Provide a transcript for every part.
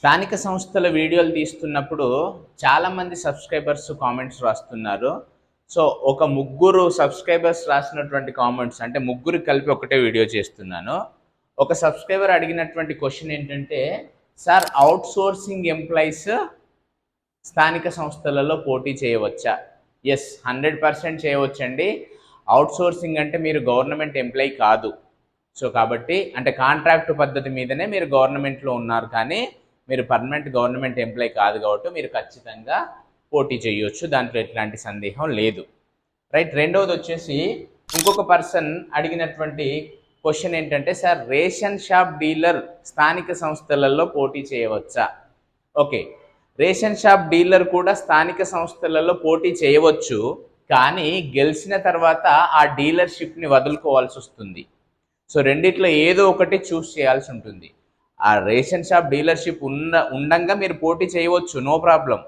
స్థానిక సంస్థల వీడియోలు తీస్తున్నప్పుడు చాలామంది సబ్స్క్రైబర్స్ కామెంట్స్ రాస్తున్నారు. సో ఒక ముగ్గురు సబ్స్క్రైబర్స్ రాసినటువంటి కామెంట్స్ అంటే ముగ్గురు కలిపి ఒకటే వీడియో చేస్తున్నాను. ఒక సబ్స్క్రైబర్ అడిగినటువంటి క్వశ్చన్ ఏంటంటే సార్ అవుట్ సోర్సింగ్ ఎంప్లాయీస్ స్థానిక సంస్థలలో పోటీ చేయవచ్చా? ఎస్ హండ్రెడ్ పర్సెంట్ చేయవచ్చండి. అవుట్ సోర్సింగ్ అంటే మీరు గవర్నమెంట్ ఎంప్లాయీ కాదు. సో కాబట్టి అంటే కాంట్రాక్ట్ పద్ధతి మీదనే మీరు గవర్నమెంట్లో ఉన్నారు. కానీ మీరు పర్మనెంట్ గవర్నమెంట్ ఎంప్లాయీ కాదు కాబట్టి మీరు ఖచ్చితంగా పోటీ చేయొచ్చు. దాంట్లో ఎట్లాంటి సందేహం లేదు. రైట్ రెండవది వచ్చేసి ఇంకొక పర్సన్ అడిగినటువంటి క్వశ్చన్ ఏంటంటే సార్ రేషన్ షాప్ డీలర్ స్థానిక సంస్థలలో పోటీ చేయవచ్చా? ఓకే. రేషన్ షాప్ డీలర్ కూడా స్థానిక సంస్థలలో పోటీ చేయవచ్చు. కానీ గెలిచిన తర్వాత ఆ డీలర్షిప్ని వదులుకోవాల్సి వస్తుంది. సో రెండిట్లో ఏదో ఒకటి చూస్ చేయాల్సి ఉంటుంది. ఆ రేషన్ షాప్ డీలర్షిప్ ఉన్న ఉండగా మీరు పోటీ చేయవచ్చు నో ప్రాబ్లం.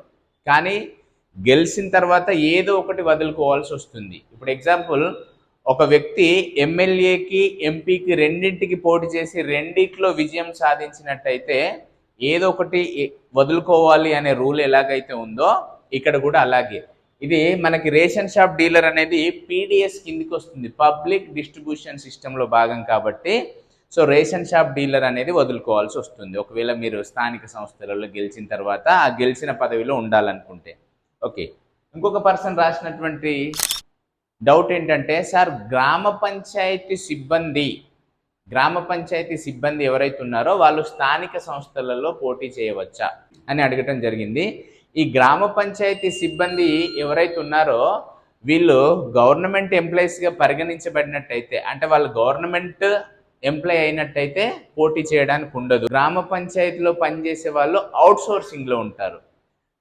కానీ గెలిచిన తర్వాత ఏదో ఒకటి వదులుకోవాల్సి వస్తుంది. ఇప్పుడు ఎగ్జాంపుల్ ఒక వ్యక్తి ఎమ్మెల్యేకి ఎంపీకి రెండింటికి పోటీ చేసి రెండిట్లో విజయం సాధించినట్టయితే ఏదో ఒకటి వదులుకోవాలి అనే రూల్ ఎలాగైతే ఉందో ఇక్కడ కూడా అలాగే. ఇది మనకి రేషన్ షాప్ డీలర్ అనేది పీడిఎస్ కిందికి వస్తుంది. పబ్లిక్ డిస్ట్రిబ్యూషన్ సిస్టంలో భాగం కాబట్టి సో రేషన్ షాప్ డీలర్ అనేది వదులుకోవాల్సి వస్తుంది. ఒకవేళ మీరు స్థానిక సంస్థలలో గెలిచిన తర్వాత ఆ గెలిచిన పదవిలో ఉండాలనుకుంటే. ఓకే. ఇంకొక పర్సన్ రాసినటువంటి డౌట్ ఏంటంటే సార్ గ్రామ పంచాయతీ సిబ్బంది గ్రామ పంచాయతీ సిబ్బంది ఎవరైతే ఉన్నారో వాళ్ళు స్థానిక సంస్థలలో పోటీ చేయవచ్చా? అని అడగటం జరిగింది. ఈ గ్రామ పంచాయతీ సిబ్బంది ఎవరైతే ఉన్నారో వీళ్ళు గవర్నమెంట్ ఎంప్లాయీస్గా పరిగణించబడినట్టయితే అంటే వాళ్ళు గవర్నమెంట్ ఎంప్లాయ్ అయినట్టయితే పోటీ చేయడానికి ఉండదు. గ్రామ పంచాయతీలో పనిచేసే వాళ్ళు అవుట్ సోర్సింగ్లో ఉంటారు.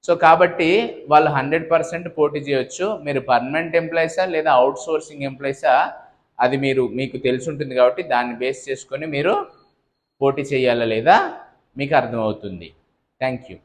సో కాబట్టి వాళ్ళు హండ్రెడ్ పర్సెంట్ పోటీ చేయొచ్చు. మీరు పర్మనెంట్ ఎంప్లాయీసా లేదా అవుట్ సోర్సింగ్ ఎంప్లాయీసా? అది మీరు మీకు తెలిసి ఉంటుంది కాబట్టి దాన్ని బేస్ చేసుకొని మీరు పోటీ చేయాలా లేదా? మీకు అర్థమవుతుంది. Thank you